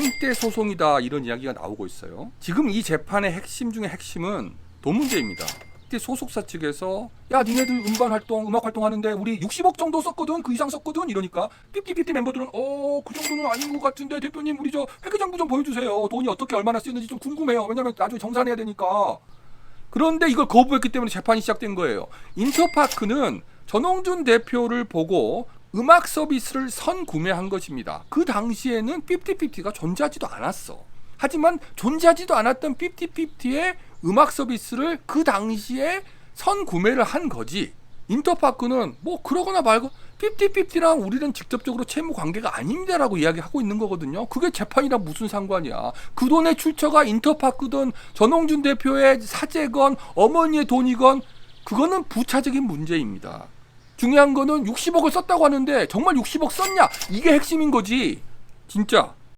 생떼 소송이다 이런 이야기가 나오고 있어요. 지금 이 재판의 핵심 중에 핵심은 돈 문제입니다. 그때 소속사 측에서 야 니네들 음반 활동 음악 활동하는데 우리 60억 정도 썼거든 그 이상 썼거든. 이러니까 삐삐삐삐 멤버들은 어 그 정도는 아닌 것 같은데 대표님 우리 저 회계장부 좀 보여주세요. 돈이 어떻게 얼마나 쓰였는지 좀 궁금해요. 왜냐면 나중에 정산해야 되니까. 그런데 이걸 거부했기 때문에 재판이 시작된 거예요. 인터파크는 전홍준 대표를 보고 음악 서비스를 선구매한 것입니다 그 당시에는 삐삐삐삐가 존재하지도 않았어 하지만 존재하지도 않았던 삐삐삐삐의 음악 서비스를 그 당시에 선구매를 한 거지. 인터파크는 뭐 그러거나 말고 삐삐삐삐랑 우리는 직접적으로 채무 관계가 아닙니다라고 이야기하고 있는 거거든요. 그게 재판이랑 무슨 상관이야. 그 돈의 출처가 인터파크든 전홍준 대표의 사재건 어머니의 돈이건 그거는 부차적인 문제입니다. 중요한 거는 60억을 썼다고 하는데 정말 60억 썼냐? 이게 핵심인 거지. 진짜.